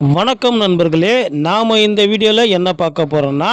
வணக்கம் நண்பர்களே நாம் இந்த வீடியோவில் என்ன பார்க்க போகிறோம்னா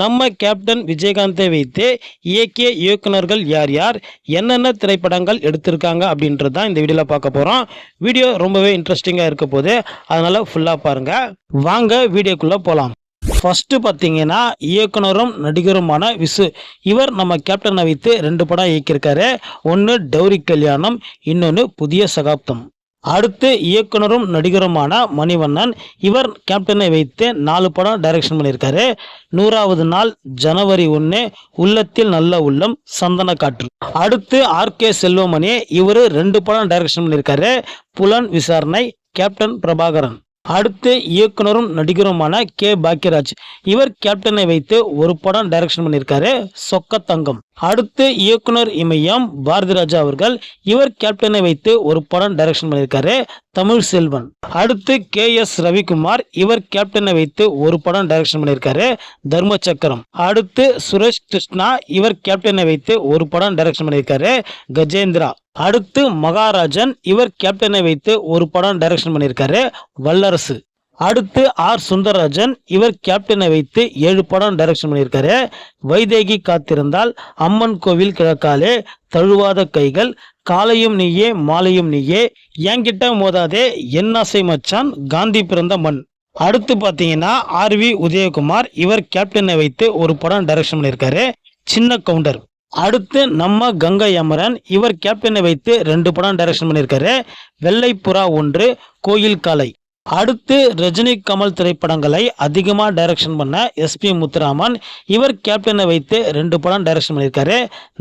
நம்ம கேப்டன் விஜயகாந்தை வைத்து இயக்கிய இயக்குனர்கள் யார் யார் என்னென்ன திரைப்படங்கள் எடுத்திருக்காங்க அப்படின்றது தான் இந்த வீடியோவில் பார்க்க போகிறோம் வீடியோ ரொம்பவே இன்ட்ரெஸ்டிங்காக இருக்க போது அதனால் ஃபுல்லாக பாருங்கள் வாங்க வீடியோக்குள்ளே போகலாம் ஃபஸ்ட்டு பார்த்தீங்கன்னா இயக்குனரும் நடிகருமான விசு. இவர் நம்ம கேப்டனை வைத்து ரெண்டு படம் இயக்கியிருக்காரு. ஒன்று டௌரி கல்யாணம் இன்னொன்று புதிய சகாப்தம். அடுத்து இயக்குனரும் நடிகருமான மணிவண்ணன். இவர் கேப்டனை வைத்து நாலு படம் டைரக்ஷன் பண்ணியிருக்காரு. நூறாவது நாள் ஜனவரி ஒன்று உள்ளத்தில் நல்ல உள்ளம் சந்தன காற்று. அடுத்து ஆர்கே செல்வமணி இவர் ரெண்டு படம் டைரக்ஷன் பண்ணியிருக்காரு. புலன் விசாரணை கேப்டன் பிரபாகரன். அடுத்து இயக்குனரும் நடிகருமான கே பாக்யராஜ். இவர் கேப்டனை வைத்து ஒரு படம் டைரக்ஷன் பண்ணியிருக்காரு. சொக்க தங்கம் அடுத்து இயக்குனர் இமயம் பாரதிராஜா அவர்கள் இவர் கேப்டனை வைத்து ஒரு படம் டைரக்ஷன் பண்ணியிருக்காரு தமிழ் செல்வன். அடுத்து கே எஸ் ரவிக்குமார் இவர் கேப்டனை வைத்து ஒரு படம் டைரக்ஷன் பண்ணியிருக்காரு தர்ம சக்கரம் அடுத்து சுரேஷ் கிருஷ்ணா இவர் கேப்டனை வைத்து ஒரு படம் டைரக்ஷன் பண்ணியிருக்காரு கஜேந்திரா. அடுத்து மகாராஜன் இவர் கேப்டனை வைத்து ஒரு படம் டைரக்ஷன் பண்ணியிருக்காரு வல்லரசு. அடுத்து ஆர் சுந்தரராஜன். இவர் கேப்டனை வைத்து ஏழு படம் டைரக்ஷன் பண்ணியிருக்காரு. வைதேகி காத்திருந்தால் அம்மன் கோவில் கிழக்காலே தழுவாத கைகள் காலையும் நீயே மாலையும் நீயே என்கிட்ட மோதாதே என்னாசை மச்சான் காந்தி பிறந்த மண். அடுத்து பார்த்தீங்கன்னா ஆர்வி உதயகுமார் இவர் கேப்டனை வைத்து ஒரு படம் டைரக்ஷன் பண்ணியிருக்காரு. சின்ன கவுண்டர். அடுத்து நம்ம கங்கை அமரன் இவர் கேப்டனை வைத்து ரெண்டு படம் டைரக்ஷன் பண்ணியிருக்காரு. வெள்ளைப்புறா ஒன்று கோயில் காலை. அடுத்து ரஜினி கமல் திரைப்படங்களை அதிகமாக டைரக்ஷன் பண்ண எஸ்பி முத்துராமன். இவர் கேப்டனை வைத்து ரெண்டு படம் டைரக்ஷன் பண்ணியிருக்காரு.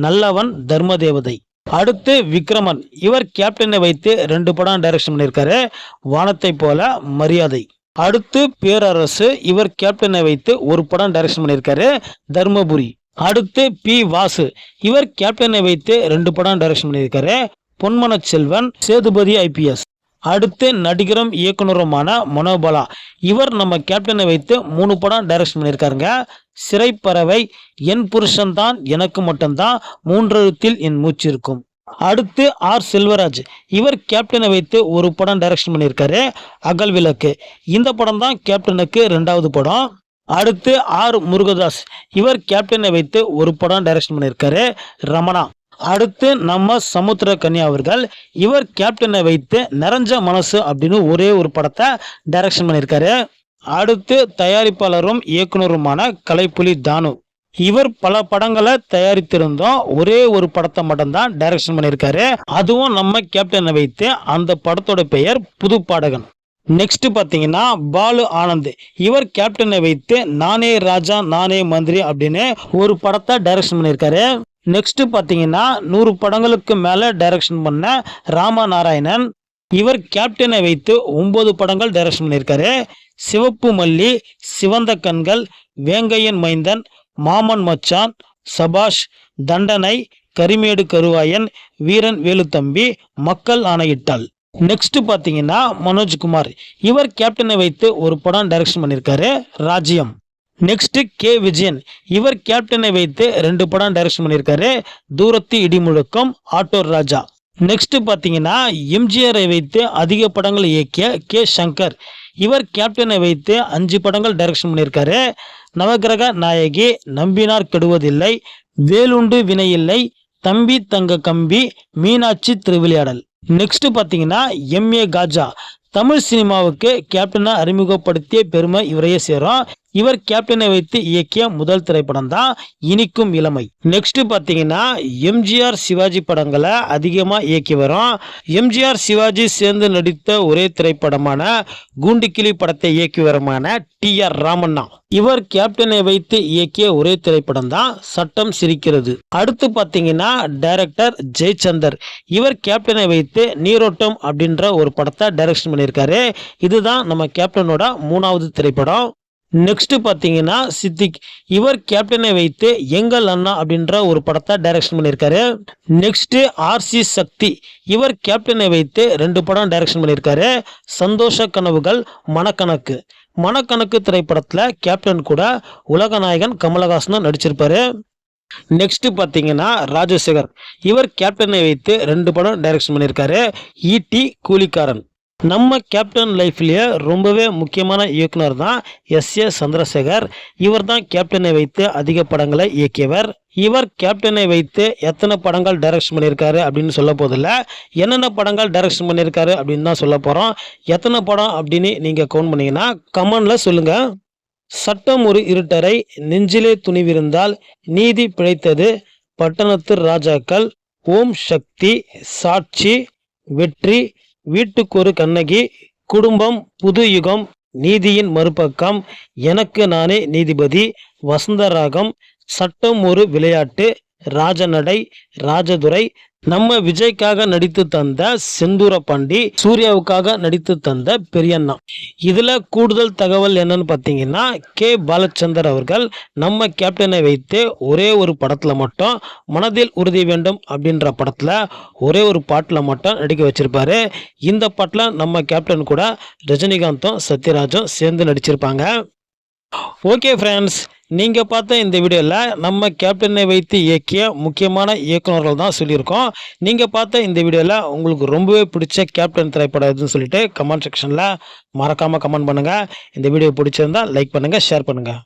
நல்லவன் தர்ம தேவதை அடுத்து விக்ரமன். இவர் கேப்டனை வைத்து ரெண்டு படம் டைரக்ஷன் பண்ணியிருக்காரு. வானத்தை போல மரியாதை. அடுத்து பேரரசு. இவர் கேப்டனை வைத்து ஒரு படம் டைரக்ஷன் பண்ணியிருக்காரு. தர்மபுரி. அடுத்து பி. வாசு. இவர் கேப்டனை வைத்து ரெண்டு படம் டைரக்ஷன் பண்ணியிருக்காரு. பொன்மன செல்வன் சேதுபதி ஐபிஎஸ் அடுத்து நடிகரும் இயக்குனருமான மனோபலா. இவர் நம்ம கேப்டனை வைத்து மூணு படம் டைரக்ஷன் பண்ணியிருக்காருங்க. சிறைப்பறவை என் புருஷன்தான் எனக்கு மட்டும்தான் மூன்றெழுத்தில் என் மூச்சு இருக்கும். அடுத்து ஆர் செல்வராஜ். இவர் கேப்டனை வைத்து ஒரு படம் டைரக்ஷன் பண்ணியிருக்காரு அகல் விளக்கு. இந்த படம் தான் கேப்டனுக்கு ரெண்டாவது படம். அடுத்து ஆர் முருகதாஸ். இவர் கேப்டனை வைத்து ஒரு படம் டைரக்ஷன் பண்ணியிருக்காரு ரமணா. அடுத்து நம்ம சமுத்திர கன்யா அவர்கள் இவர் கேப்டனை வைத்து நிறைஞ்ச மனசு அப்படின்னு ஒரே ஒரு படத்தை டைரக்ஷன் பண்ணியிருக்காரு. அடுத்து தயாரிப்பாளரும் இயக்குனருமான கலைப்புலி தானு. இவர் பல படங்களை தயாரித்திருந்தோம் ஒரே ஒரு படத்தை மட்டும்தான் டைரக்ஷன் பண்ணியிருக்காரு. அதுவும் நம்ம கேப்டனை வைத்து அந்த படத்தோட பெயர் புது பாடகன். நெக்ஸ்ட் பார்த்தீங்கன்னா பாலு ஆனந்த். இவர் கேப்டனை வைத்து நானே ராஜா நானே மந்திரி அப்படின்னு ஒரு படத்தை டைரக்ஷன் பண்ணியிருக்காரு. நெக்ஸ்ட்டு பார்த்தீங்கன்னா நூறு படங்களுக்கு மேலே டைரக்ஷன் பண்ண ராமா நாராயணன் இவர் கேப்டனை வைத்து ஒன்பது படங்கள் டைரக்ஷன் பண்ணியிருக்காரு. சிவப்பு மல்லி சிவந்த கண்கள் வேங்கையன் மைந்தன் மாமன் மச்சான் சபாஷ் தண்டனை கரிமேடு கருவாயன் வீரன் வேலுத்தம்பி மக்கள் ஆணையிட்டால் நெக்ஸ்ட் பார்த்தீங்கன்னா மனோஜ்குமார். இவர் கேப்டனை வைத்து ஒரு படம் டைரக்ஷன் பண்ணியிருக்காரு. ராஜ்யம். நெக்ஸ்ட் கே விஜயன் இவர் கேப்டனை வைத்து ரெண்டு படம் டைரக்ஷன் பண்ணியிருக்காரு. தூரத்து இடிமுழக்கம் ஆட்டோர் ராஜா. நெக்ஸ்ட் பார்த்தீங்கன்னா எம்ஜிஆரை வைத்து அதிக படங்கள் இயக்கிய கே சங்கர். இவர் கேப்டனை வைத்து அஞ்சு படங்கள் டைரக்ஷன் பண்ணியிருக்காரு. நவகிரக நாயகி நம்பினார் கெடுவதில்லை. வேலுண்டு வினையில்லை. தம்பி தங்க கம்பி மீனாட்சி திருவிளையாடல். நெக்ஸ்ட் பார்த்தீங்கன்னா எம்ஏ காஜா. தமிழ் சினிமாவுக்கு கேப்டனை அறிமுகப்படுத்திய பெருமை இவரையே சேரும். இவர் கேப்டனை வைத்து இயக்கிய முதல் திரைப்படம் தான் இனிக்கும் இளமை. நெக்ஸ்ட் பார்த்தீங்கன்னா எம்ஜிஆர் சிவாஜி படங்களை அதிகமாக இயக்கி வரும். எம்ஜிஆர் சிவாஜி சேர்ந்து நடித்த ஒரே திரைப்படமான கூண்டுக்கிளி படத்தை இயக்கியவருமான டி ஆர் ராமண்ணா. இவர் கேப்டனை வைத்து இயக்கிய ஒரே திரைப்படம் தான் சட்டம் சிரிக்கிறது. அடுத்து பார்த்தீங்கன்னா டைரக்டர் ஜெயச்சந்தர். இவர் கேப்டனை வைத்து நீரோட்டம் அப்படின்ற ஒரு படத்தை டைரக்ஷன் பண்ணியிருக்காரு. இதுதான் நம்ம கேப்டனோட மூணாவது திரைப்படம். நெக்ஸ்ட் பார்த்தீங்கன்னா சித்திக். இவர் கேப்டனை வைத்து எங்கள் அண்ணா அப்படின்ற ஒரு படத்தை டைரக்ஷன் பண்ணியிருக்காரு. Next R C Sakthi. இவர் கேப்டனை வைத்து ரெண்டு படம் டைரக்ஷன் பண்ணியிருக்காரு. சந்தோஷ கனவுகள் மனக்கணக்கு. மனக்கணக்கு திரைப்படத்தில் கேப்டன் கூட உலகநாயகன் கமலஹாசனும் நடிச்சிருப்பாரு. நெக்ஸ்ட் பார்த்தீங்கன்னா ராஜசேகர். இவர் கேப்டனை வைத்து ரெண்டு படம் டைரக்ஷன் பண்ணியிருக்காரு. ஈட்டி கூலிக்காரன். நம்ம கேப்டன் லைஃப்லேயே ரொம்பவே முக்கியமான இயக்குனர் தான் எஸ் ஏ சந்திரசேகர். இவர் தான் கேப்டனை வைத்து அதிக படங்களை இயக்கியவர். இவர் கேப்டனை வைத்து எத்தனை படங்கள் டைரக்ஷன் பண்ணியிருக்காரு அப்படின்னு சொல்ல போதில்ல. என்னென்ன படங்கள் டைரக்ஷன் பண்ணியிருக்காரு அப்படின்னு தான் சொல்ல போகிறோம் எத்தனை படம் அப்படின்னு நீங்கள் கவுண்ட் பண்ணிங்கன்னா கமெண்டில் சொல்லுங்கள் சட்டம் ஒரு இருட்டரை நெஞ்சிலே துணிவிருந்தால் நீதி பிழைத்தது பட்டணத்து ராஜாக்கள் ஓம் சக்தி சாட்சி வெற்றி வீட்டுக்கு ஒரு கண்ணகி குடும்பம் புது யுகம் நீதியின் மறுபக்கம் எனக்கு நானே நீதிபதி வசந்தராகம் சட்டம் ஒரு விளையாட்டு ராஜநடை ராஜதுரை நம்ம விஜய்க்காக நடித்து தந்த செந்தூர பாண்டி சூர்யாவுக்காக நடித்து தந்த பெரியண்ணா. இதுல கூடுதல் தகவல் என்னன்னு பார்த்தீங்கன்னா கே. பாலச்சந்தர் அவர்கள் நம்ம கேப்டனை வைத்து ஒரே ஒரு படத்துல மட்டும் மனதில் உறுதி வேண்டும் அப்படின்ற படத்துல ஒரே ஒரு பாட்டில் மட்டும் நடிக்க வச்சிருப்பாரு. இந்த பாட்டில் நம்ம கேப்டன் கூட ரஜினிகாந்தும் சத்யராஜும் சேர்ந்து நடிச்சிருப்பாங்க. ஓகே ஃப்ரெண்ட்ஸ் நீங்கள் பார்த்த இந்த வீடியோவில் நம்ம கேப்டனை வைத்து இயக்கிய முக்கியமான இயக்குனர்கள் தான் சொல்லியிருக்கோம். நீங்கள் பார்த்த இந்த வீடியோவில் உங்களுக்கு ரொம்பவே பிடிச்ச கேப்டன் திரைப்படம் எதுன்னு சொல்லிட்டு கமெண்ட் செக்ஷனில் மறக்காமல் கமெண்ட் பண்ணுங்கள் இந்த வீடியோ பிடிச்சிருந்தா லைக் பண்ணுங்கள் ஷேர் பண்ணுங்கள்